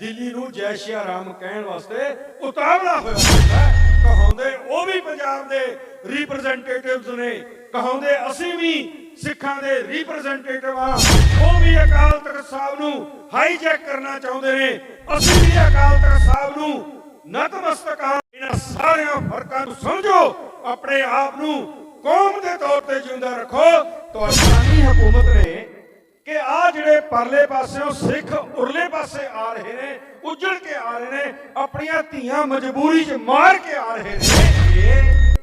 ਦਿੱਲੀ ਨੂੰ ਜੈ ਸ਼੍ਰੀ ਰਾਮ ਕਹਿਣ ਵਾਸਤੇ ਉਤਾਵਲਾ ਹੋਇਆ ਹੁੰਦਾ ਕਹਾਉਂਦੇ ਉਹ ਵੀ ਪੰਜਾਬ ਦੇ ਰਿਪਰੈਜ਼ੈਂਟੇਟਿਵਸ ਨੇ। ਕਹਾਉਂਦੇ ਅਸੀਂ ਵੀ ਸਿੱਖਾਂ ਦੇ ਰਿਪਰੈਜ਼ੈਂਟੇਟਿਵ ਆ ਉਹ ਵੀ ਅਕਾਲ ਤਖਤ ਸਾਹਿਬ ਨੂੰ ਹਾਈਜੈਕ ਕਰਨਾ ਚਾਹੁੰਦੇ ਨੇ। ਅਸੀਂ ਵੀ ਅਕਾਲ ਤਖਤ ਸਾਹਿਬ ਨੂੰ ਨਤਮਸਤਕ ਹਾਂ। ਇਹਨਾਂ ਸਾਰਿਆਂ ਫਰਕਾਂ ਨੂੰ ਸਮਝੋ। ਆਪਣੇ ਆਪ ਨੂੰ ਕੌਮ ਦੇ ਤੌਰ ਤੇ ਜਿਉਂਦਾ ਰੱਖੋ। ਤੁਹਾਡੀ ਹਕੂਮਤ ਨੇ ਕਿ ਆ ਜਿਹੜੇ ਪਰਲੇ ਪਾਸਿਓਂ ਸਿੱਖ ਉਰਲੇ ਪਾਸੇ ਆ ਰਹੇ ਨੇ, ਉਜੜ ਕੇ ਆ ਰਹੇ ਨੇ, ਆਪਣੀਆਂ ਧੀਆਂ ਮਜਬੂਰੀ 'ਚ ਮਾਰ ਕੇ ਆ ਰਹੇ ਨੇ। ਇਹ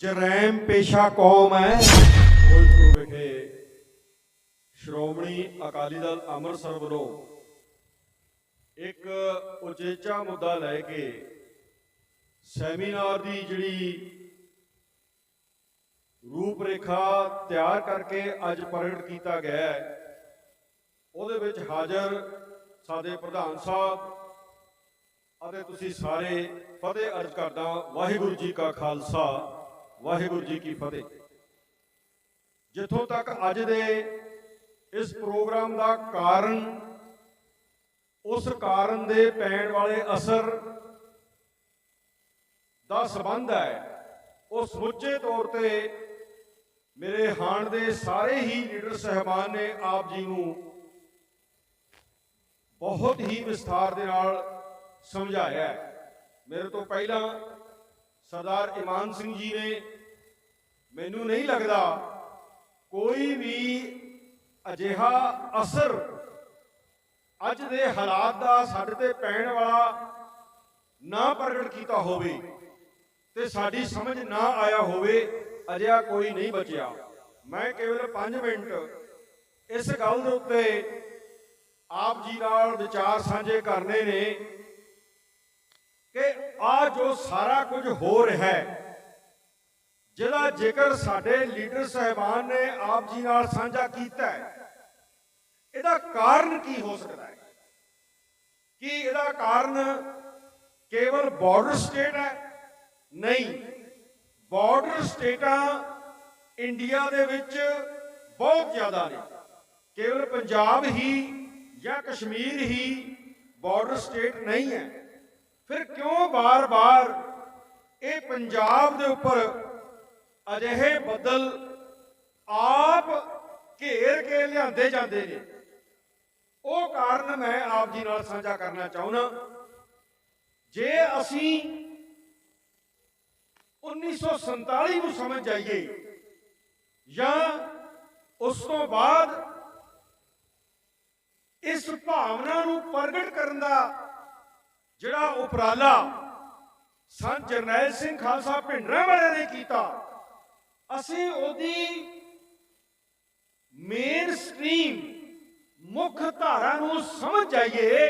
ਜਰੈਮ ਪੇਸ਼ਾ ਕੌਮ ਹੈ। ਫਿਰੋਜ਼ਪੁਰ ਵਿਖੇ ਸ਼੍ਰੋਮਣੀ ਅਕਾਲੀ ਦਲ ਅੰਮ੍ਰਿਤਸਰ ਵੱਲੋਂ ਇੱਕ ਉਚੇਚਾ ਮੁੱਦਾ ਲੈ ਕੇ ਸੈਮੀਨਾਰ ਦੀ ਜਿਹੜੀ ਰੂਪਰੇਖਾ ਤਿਆਰ ਕਰਕੇ ਅੱਜ ਪ੍ਰਗਟ ਕੀਤਾ ਗਿਆ ਹੈ। ਉਹਦੇ ਵਿੱਚ ਹਾਜ਼ਰ ਸਾਡੇ ਪ੍ਰਧਾਨ ਸਾਹਿਬ ਅਤੇ ਤੁਸੀਂ ਸਾਰੇ ਫਤਿਹ ਅਰਜ਼ ਕਰਦਾ ਵਾਹਿਗੁਰੂ ਜੀ ਕਾ ਖਾਲਸਾ, ਵਾਹਿਗੁਰੂ ਜੀ ਕੀ ਫਤਿਹ। ਜਿੱਥੋਂ ਤੱਕ ਅੱਜ ਦੇ ਇਸ ਪ੍ਰੋਗਰਾਮ ਦਾ ਕਾਰਨ, ਉਸ ਕਾਰਨ ਦੇ ਪੈਣ ਵਾਲੇ ਅਸਰ ਦਾ ਸਬੰਧ ਹੈ, ਉਹ ਸਮੁੱਚੇ ਤੌਰ ਤੇ ਮੇਰੇ ਹਾਣ ਦੇ ਸਾਰੇ ਹੀ ਲੀਡਰ ਸਹਿਬਾਨ ਨੇ ਆਪ ਜੀ ਨੂੰ ਬਹੁਤ ਹੀ ਵਿਸਥਾਰ ਦੇ ਨਾਲ ਸਮਝਾਇਆ ਮੇਰੇ ਤੋਂ ਪਹਿਲਾਂ ਸਰਦਾਰ ਇਮਾਨ ਸਿੰਘ ਜੀ ਨੇ ਮੈਨੂੰ ਨਹੀਂ ਲੱਗਦਾ ਕੋਈ ਵੀ ਅਜਿਹਾ ਅਸਰ ਅੱਜ ਦੇ ਹਾਲਾਤ ਦਾ ਸਾਡੇ ਤੇ ਪੈਣ ਵਾਲਾ ਨਾ ਪ੍ਰਗਟ ਕੀਤਾ ਹੋਵੇ ਤੇ ਸਾਡੀ ਸਮਝ ਨਾ ਆਇਆ ਹੋਵੇ, ਅਜਿਹਾ ਕੋਈ ਨਹੀਂ ਬਚਿਆ। ਮੈਂ ਕੇਵਲ 5 ਮਿੰਟ ਇਸ ਗੱਲ ਦੇ ਉੱਤੇ ਆਪ ਜੀ ਨਾਲ ਵਿਚਾਰ ਸਾਂਝੇ ਕਰਨੇ ਨੇ ਕਿ ਆ ਜੋ ਸਾਰਾ ਕੁਝ ਹੋ ਰਿਹਾ ਹੈ, ਜਿਹਦਾ ਜ਼ਿਕਰ ਸਾਡੇ ਲੀਡਰ ਸਹਿਬਾਨ ਨੇ ਆਪ ਜੀ ਨਾਲ ਸਾਂਝਾ ਕੀਤਾ ਹੈ, ਇਹਦਾ ਕਾਰਨ ਕੀ ਹੋ ਸਕਦਾ ਹੈ? ਕੀ ਇਹਦਾ ਕਾਰਨ ਕੇਵਲ ਬਾਰਡਰ ਸਟੇਟ ਹੈ? ਨਹੀਂ। ਬਾਰਡਰ ਸਟੇਟਾਂ ਇੰਡੀਆ ਦੇ ਵਿੱਚ ਬਹੁਤ ਜ਼ਿਆਦਾ ਨੇ। ਕੇਵਲ ਪੰਜਾਬ ਹੀ ਜਾਂ ਕਸ਼ਮੀਰ ਹੀ ਬਾਰਡਰ ਸਟੇਟ ਨਹੀਂ ਹੈ। ਫਿਰ ਕਿਉਂ ਬਾਰ-ਬਾਰ ਇਹ ਪੰਜਾਬ ਦੇ ਉੱਪਰ ਅਜਿਹੇ ਬੱਦਲ ਆਪ ਘੇਰ ਕੇ ਲਿਆਂਦੇ ਜਾਂਦੇ ਨੇ? ਉਹ ਕਾਰਨ ਮੈਂ ਆਪ ਜੀ ਨਾਲ ਸਾਂਝਾ ਕਰਨਾ ਚਾਹੁੰਦਾ। ਜੇ ਅਸੀਂ 1947 ਨੂੰ ਸਮਝ ਜਾਈਏ ਜਾਂ ਉਸ ਤੋਂ ਬਾਅਦ ਇਸ ਭਾਵਨਾ ਨੂੰ ਪ੍ਰਗਟ ਕਰਨ ਦਾ ਜਿਹੜਾ ਉਪਰਾਲਾ ਸੰਤ ਜਰਨੈਲ ਸਿੰਘ ਖਾਲਸਾ ਭਿੰਡਰਾਂ ਵਾਲਿਆਂ ਨੇ ਕੀਤਾ, ਅਸੀਂ ਉਹਦੀ ਮੇਨ ਸਟ੍ਰੀਮ ਮੁੱਖ ਧਾਰਾ ਨੂੰ ਸਮਝ ਜਾਈਏ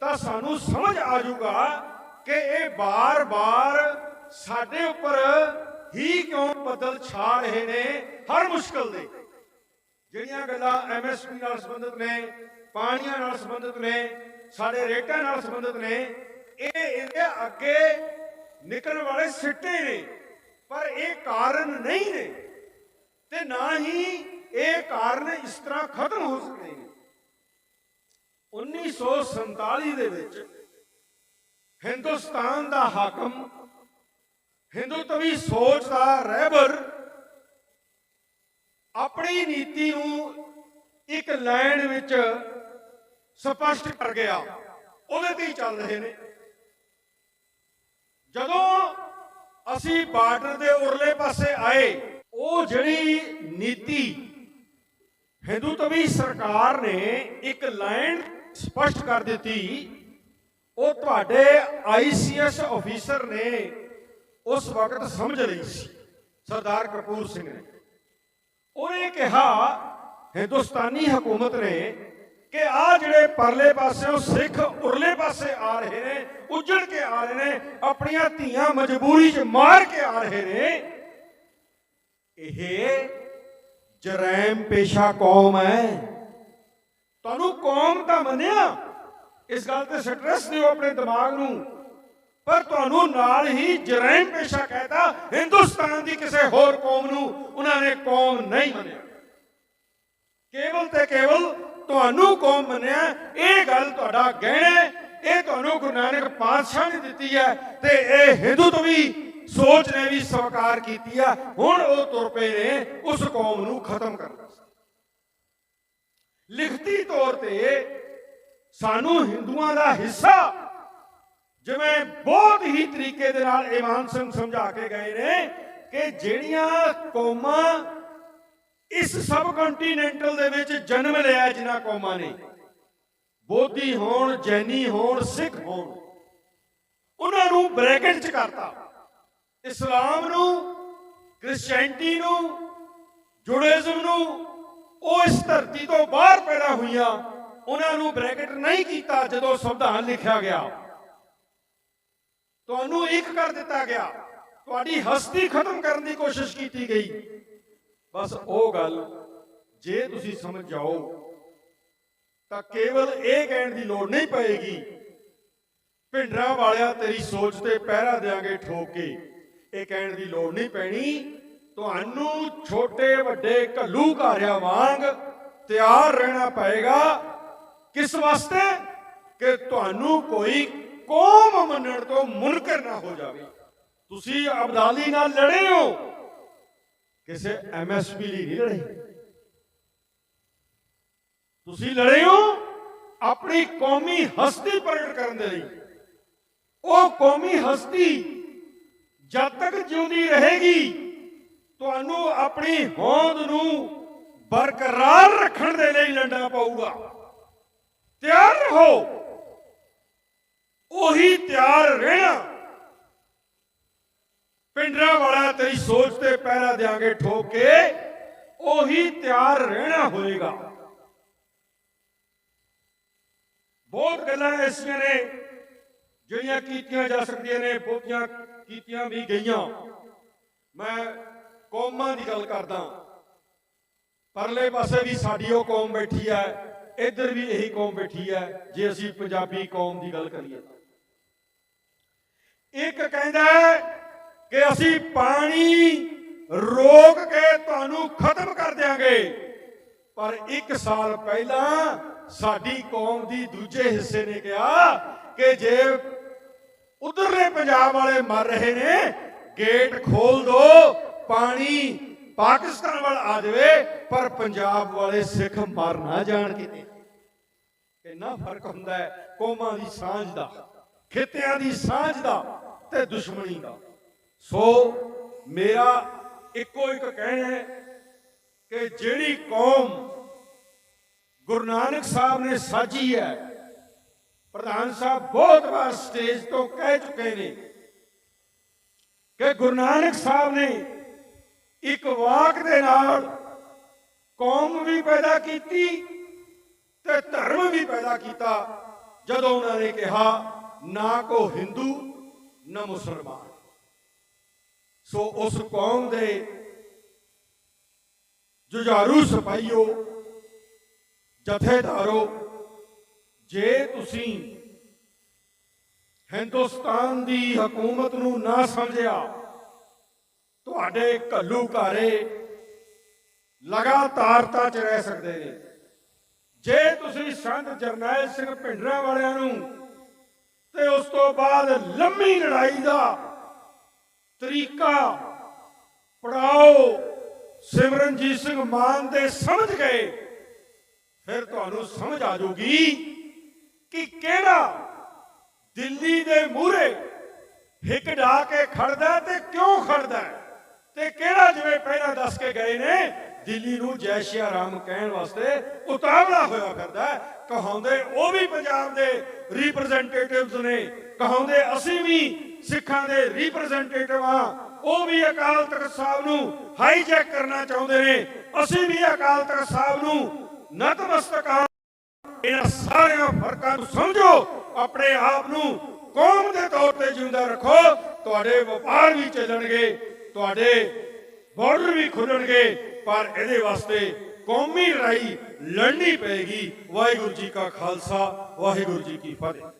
ਤਾਂ ਸਾਨੂੰ ਸਮਝ ਆ ਜਾਊਗਾ ਕਿ ਇਹ ਬਾਰ-ਬਾਰ ਸਾਡੇ ਉੱਪਰ ਹੀ ਕਿਉਂ ਬਦਲ ਛਾ ਰਹੇ ਨੇ ਹਰ ਮੁਸ਼ਕਲ ਦੇ। ਜਿਹੜੀਆਂ ਗੱਲਾਂ ਐਮਐਸਪੀ ਨਾਲ ਸੰਬੰਧਿਤ ਨੇ, ਪਾਣੀਆਂ ਨਾਲ ਸੰਬੰਧਿਤ ਨੇ, ਸਾਡੇ ਰੇਟਾਂ ਨਾਲ ਸੰਬੰਧਿਤ ਨੇ, ਇਹ ਇਹਦੇ ਅੱਗੇ ਨਿਕਲਣ ਵਾਲੇ ਸਿੱਟੇ ਨੇ, ਪਰ ਇਹ ਕਾਰਨ ਨਹੀਂ ਨੇ। ਤੇ ਨਾ ਹੀ ਇਹ ਕਾਰਨ ਇਸ ਤਰ੍ਹਾਂ ਖਤਮ ਹੋ ਸਕਦੇ ਨੇ 1947 ਦੇ ਵਿੱਚ ਹਿੰਦੁਸਤਾਨ ਦਾ ਹਾਕਮ, ਹਿੰਦੂਤਵੀ ਸੋਚ ਦਾ ਰਹਿਬਰ ਆਪਣੀ ਨੀਤੀ ਨੂੰ ਇੱਕ ਲਾਈਨ ਵਿੱਚ ਸਪਸ਼ਟ ਕਰ ਗਿਆ। ਉਹਦੇ ਤੇ ਚੱਲ ਰਹੇ ਨੇ। ਜਦੋਂ ਅਸੀਂ ਬਾਰਡਰ ਦੇ ਉਰਲੇ ਪਾਸੇ ਆਏ, ਉਹ ਜਿਹੜੀ ਨੀਤੀ ਹਿੰਦੂਤਵੀ ਸਰਕਾਰ ਨੇ ਇੱਕ ਲਾਈਨ ਸਪਸ਼ਟ ਕਰ ਦਿੱਤੀ, ਉਹ ਤੁਹਾਡੇ ਆਈਸੀਐਸ ਅਫੀਸਰ ਨੇ ਉਸ ਵਕਤ ਸਮਝ ਲਈ ਸੀ, ਸਰਦਾਰ ਕਪੂਰ ਸਿੰਘ ਨੇ। ਉਹਨੇ ਕਿਹਾ ਹਿੰਦੁਸਤਾਨੀ ਹਕੂਮਤ ਨੇ, ਕਿ ਆ ਜਿਹੜੇ ਪਰਲੇ ਪਾਸਿਓਂ ਸਿੱਖ ਉਰਲੇ ਪਾਸੇ ਆ ਰਹੇ ਨੇ, ਉੱਜੜ ਕੇ ਆ ਰਹੇ ਨੇ, ਆਪਣੀਆਂ ਧੀਆਂ ਮਜਬੂਰੀ 'ਚ ਮਾਰ ਕੇ ਆ ਰਹੇ ਨੇ, ਇਹ ਜਰਾਇਮ ਪੇਸ਼ਾ ਕੌਮ ਹੈ। ਤੁਹਾਨੂੰ ਕੌਮ ਤਾਂ ਮੰਨਿਆ? ਇਸ ਗੱਲ ਤੇ ਸਟ੍ਰੈਸ ਦਿਓ ਆਪਣੇ ਦਿਮਾਗ ਨੂੰ। ਪਰ ਤੁਹਾਨੂੰ ਨਾਲ ਹੀ ਜਰੈਮ ਪੇਸ਼ਾ ਕਹਿਤਾ, ਹਿੰਦੁਸਤਾਨ ਦੀ ਕਿਸੇ ਹੋਰ ਕੌਮ ਨੂੰ ਉਹਨਾਂ ਨੇ ਕੌਮ ਨਹੀਂ ਮੰਨਿਆ। ਕੇਵਲ ਤੇ ਕੇਵਲ ਤੁਹਾਨੂੰ ਕੌਮ ਮੰਨਿਆ, ਇਹ ਗੱਲ ਤੁਹਾਡਾ ਗਹਿਣਾ ਇਹ ਤੁਹਾਨੂੰ ਗੁਰੂ ਨਾਨਕ ਪਾਤਸ਼ਾਹ ਨੇ ਦਿੱਤੀ ਹੈ ਤੇ ਇਹ ਹਿੰਦੂ ਤੋਂ ਵੀ ਸੋਚ ਨੇ ਵੀ ਸਵੀਕਾਰ ਕੀਤੀ ਆ, ਹੁਣ ਉਹ ਤੁਰ ਪਏ ਨੇ, ਉਸ ਕੌਮ ਨੂੰ ਖਤਮ ਕਰਨ ਲਿਖਤੀ ਤੌਰ ਤੇ ਸਾਨੂੰ ਹਿੰਦੂਆਂ ਦਾ ਹਿੱਸਾ ਜਿਵੇਂ ਬਹੁਤ ਹੀ ਤਰੀਕੇ ਦੇ ਨਾਲ ਇਮਾਨ ਸਿੰਘ ਸਮਝਾ ਕੇ ਗਏ ਨੇ ਕਿ ਜਿਹੜੀਆਂ ਕੌਮਾਂ ਇਸ ਸਬ ਕੰਟੀਨੈਂਟਲ ਦੇ ਵਿੱਚ ਜਨਮ ਲਿਆ ਹੈ, ਜਿਨ੍ਹਾਂ ਕੌਮਾਂ ਨੇ, ਬੋਧੀ ਹੋਣ, ਜੈਨੀ ਹੋਣ, ਸਿੱਖ ਹੋਣ, ਉਹਨਾਂ ਨੂੰ ਬ੍ਰੈਕਟ 'ਚ ਕਰਤਾ। ਇਸਲਾਮ ਨੂੰ ਕ੍ਰਿਸਚੀਅਨਟੀ ਨੂੰ ਜੁਡਾਇਜ਼ਮ ਨੂੰ, ਉਹ ਇਸ ਧਰਤੀ ਤੋਂ ਬਾਹਰ ਪੈਦਾ ਹੋਈਆਂ, ਉਹਨਾਂ ਨੂੰ ਬ੍ਰੈਕਟ ਨਹੀਂ ਕੀਤਾ ਜਦੋਂ ਸੰਵਿਧਾਨ ਲਿਖਿਆ ਗਿਆ। ਤੁਹਾਨੂੰ ਇੱਕ ਕਰ ਦਿੱਤਾ ਗਿਆ। ਤੁਹਾਡੀ ਹਸਤੀ ਖਤਮ ਕਰਨ ਦੀ ਕੋਸ਼ਿਸ਼ ਕੀਤੀ ਗਈ। ਬਸ ਉਹ ਗੱਲ ਜੇ ਤੁਸੀਂ ਸਮਝ ਜਾਓ, ਤਾਂ ਕੇਵਲ ਇਹ ਕਹਿਣ ਦੀ ਲੋੜ ਨਹੀਂ ਪਏਗੀ, ਭਿੰਡਰਾਂ ਵਾਲਿਆ ਤੇਰੀ ਸੋਚ ਤੇ ਪਹਿਰਾ ਦੇਾਂਗੇ ਠੋਕ। ਕੇ ਇਹ ਕਹਿਣ ਦੀ ਲੋੜ ਨਹੀਂ ਪੈਣੀ, ਤੁਹਾਨੂੰ ਛੋਟੇ ਵੱਡੇ ਘੱਲੂ ਘਾਰਿਆਂ ਵਾਂਗ ਤਿਆਰ ਰਹਿਣਾ ਪਏਗਾ। ਕਿਸ ਵਾਸਤੇ? ਕਿ ਤੁਹਾਨੂੰ ਕੋਈ ਕੌਮ ਮੰਨਣ ਤੋਂ ਮੁਨਕਰ ਨਾ ਹੋ ਜਾਵੇ। ਤੁਸੀਂ ਅਬਦਾਲੀ ਨਾਲ ਲੜੇ ਹੋ। ਕਿਸੇ ਐਮਐਸਪੀ ਲਈ ਨਹੀਂ ਲੜੇ। ਤੁਸੀਂ ਲੜੇ ਹੋ ਆਪਣੀ ਕੌਮੀ ਹਸਤੀ ਪ੍ਰਗਟ ਕਰਨ ਦੇ ਲਈ। ਉਹ ਕੌਮੀ ਹਸਤੀ ਜਦ ਤੱਕ ਜਿਉਂਦੀ ਰਹੇਗੀ, ਤੁਹਾਨੂੰ ਆਪਣੀ ਹੋਂਦ ਨੂੰ ਬਰਕਰਾਰ ਰੱਖਣ ਦੇ ਲਈ ਲੜਨਾ ਪਊਗਾ। ਤਿਆਰ ਰਹੋ। ਉਹੀ ਤਿਆਰ ਰਹਿਣਾ। ਪਿੰਡਰਾ ਵਾਲਾ ਤੇਰੀ ਸੋਚ ਤੇ ਪਹਿਰਾ ਦੇਾਂਗੇ ਠੋਕ ਕੇ ਉਹੀ ਤਿਆਰ ਰਹਿਣਾ ਹੋਏਗਾ। ਬਹੁਤ ਗੱਲਾਂ ਐਸੀਆਂ ਨੇ, ਜਿਹੜੀਆਂ ਕੀਤੀਆਂ ਜਾ ਸਕਦੀਆਂ ਨੇ, ਬਹੁਤੀਆਂ ਕੀਤੀਆਂ ਵੀ ਗਈਆਂ। ਮੈਂ ਕੌਮਾਂ ਦੀ ਗੱਲ ਕਰਦਾ ਪਰਲੇ ਪਾਸੇ ਵੀ ਸਾਡੀ ਉਹ ਕੌਮ ਬੈਠੀ ਹੈ, ਇੱਧਰ ਵੀ ਇਹੀ ਕੌਮ ਬੈਠੀ ਹੈ, ਜੇ ਅਸੀਂ ਪੰਜਾਬੀ ਕੌਮ ਦੀ ਗੱਲ ਕਰੀਏ ਇੱਕ ਕਹਿੰਦਾ ਕਿ ਅਸੀਂ ਪਾਣੀ ਰੋਕ ਕੇ ਤੁਹਾਨੂੰ ਖਤਮ ਕਰ ਦਿਆਂਗੇ। ਪਰ ਇੱਕ ਸਾਲ ਪਹਿਲਾਂ ਸਾਡੀ ਕੌਮ ਦੀ ਦੂਜੇ ਹਿੱਸੇ ਨੇ ਕਿਹਾ ਕਿ ਜੇ ਉਧਰਲੇ ਪੰਜਾਬ ਵਾਲੇ ਮਰ ਰਹੇ ਨੇ, ਗੇਟ ਖੋਲ ਦੋ, ਪਾਣੀ ਪਾਕਿਸਤਾਨ ਵੱਲ ਆ ਜਾਵੇ, ਪਰ ਪੰਜਾਬ ਵਾਲੇ ਸਿੱਖ ਮਰ ਨਾ ਜਾਣ ਕਿਤੇ। ਕਿੰਨਾ ਫ਼ਰਕ ਹੁੰਦਾ ਹੈ ਕੌਮਾਂ ਦੀ ਸਾਂਝ ਦਾ। ਖਿੱਤਿਆਂ ਦੀ ਸਾਂਝ ਦਾ ਤੇ ਦੁਸ਼ਮਣੀ ਦਾ। ਸੋ ਮੇਰਾ ਇੱਕੋ ਇੱਕ ਕਹਿਣਾ ਹੈ ਕਿ ਜਿਹੜੀ ਕੌਮ ਗੁਰੂ ਨਾਨਕ ਸਾਹਿਬ ਨੇ ਸਾਜੀ ਹੈ, ਪ੍ਰਧਾਨ ਸਾਹਿਬ ਬਹੁਤ ਵਾਰ ਸਟੇਜ ਤੋਂ ਕਹਿ ਚੁੱਕੇ ਨੇ ਕਿ ਗੁਰੂ ਨਾਨਕ ਸਾਹਿਬ ਨੇ ਇੱਕ ਵਾਕ ਦੇ ਨਾਲ ਕੌਮ ਵੀ ਪੈਦਾ ਕੀਤੀ ਤੇ ਧਰਮ ਵੀ ਪੈਦਾ ਕੀਤਾ, ਜਦੋਂ ਉਹਨਾਂ ਨੇ ਕਿਹਾ ਨਾ ਕੋ ਹਿੰਦੂ, ਨਾ ਮੁਸਲਮਾਨ। ਸੋ ਉਸ ਕੌਮ ਦੇ ਜੁਝਾਰੂ ਸਿਪਾਹੀਓ, ਜਥੇਦਾਰੋ, ਜੇ ਤੁਸੀਂ ਹਿੰਦੁਸਤਾਨ ਦੀ ਹਕੂਮਤ ਨੂੰ ਨਾ ਸਮਝਿਆ, ਤੁਹਾਡੇ ਘੱਲੂ ਘਾਰੇ ਲਗਾਤਾਰਤਾ ਚ ਰਹਿ ਸਕਦੇ ਨੇ। ਜੇ ਤੁਸੀਂ ਸੰਤ ਜਰਨੈਲ ਸਿੰਘ ਭਿੰਡਰਾਂ ਵਾਲਿਆਂ ਨੂੰ ਤੇ ਉਸ ਤੋਂ ਬਾਅਦ ਲੰਮੀ ਲੜਾਈ ਦਾ ਤਰੀਕਾ ਪੜਾਓ। ਸਿਮਰਨਜੀਤ ਸਿੰਘ ਮਾਨ ਦੇ ਸਮਝ ਗਏ। ਫਿਰ ਤੁਹਾਨੂੰ ਸਮਝ ਆ ਜਾਊਗੀ ਕਿ ਕਿਹੜਾ ਦਿੱਲੀ ਦੇ ਮੂਹਰੇ ਹਿੱਕ ਢਾ ਕੇ ਖੜਦਾ ਤੇ ਕਿਉਂ ਖੜਦਾ ਤੇ ਕਿਹੜਾ ਜਿਵੇਂ ਪਹਿਲਾਂ ਦੱਸ ਕੇ ਗਏ ਨੇ ਦਿੱਲੀ ਨੂੰ ਜੈ ਸ਼੍ਰੀ ਰਾਮ ਕਹਿਣ ਵਾਸਤੇ ਉਤਾਵਲਾ ਹੋਇਆ ਫਿਰਦਾ ਕਹਾਉਂਦੇ ਉਹ ਵੀ ਪੰਜਾਬ ਦੇ ਰਿਪਰੈਜ਼ੈਂਟੇਟਿਵਸ ਨੇ। ਕਹਾਉਂਦੇ ਅਸੀਂ ਵੀ ਸਿੱਖਾਂ ਦੇ ਰਿਪਰੈਜ਼ੈਂਟੇਟਿਵ ਆ ਉਹ ਵੀ ਅਕਾਲ ਤਖਤ ਸਾਹਿਬ ਨੂੰ ਹਾਈਜੈਕ ਕਰਨਾ ਚਾਹੁੰਦੇ ਨੇ। ਅਸੀਂ ਵੀ ਅਕਾਲ ਤਖਤ ਸਾਹਿਬ ਨੂੰ ਨਤਮਸਤਕ ਹਾਂ। ਇਹਨਾਂ ਸਾਰਿਆਂ ਫਰਕਾਂ ਨੂੰ ਸਮਝੋ। ਆਪਣੇ ਆਪ ਨੂੰ ਕੌਮ ਦੇ ਤੌਰ ਤੇ ਜਿਉਂਦਾ ਰੱਖੋ। ਤੁਹਾਡੇ ਵਪਾਰ ਵੀ ਚੱਲਣਗੇ। ਤੁਹਾਡੇ ਬਾਰਡਰ ਵੀ ਖੁੱਲਣਗੇ। ਪਰ ਇਹਦੇ ਵਾਸਤੇ ਕੌਮੀ ਲੜਾਈ ਲੜਨੀ ਪਏਗੀ। ਵਾਹਿਗੁਰੂ ਜੀ ਕਾ ਖਾਲਸਾ, ਵਾਹਿਗੁਰੂ ਜੀ ਕੀ ਫਤਿਹ।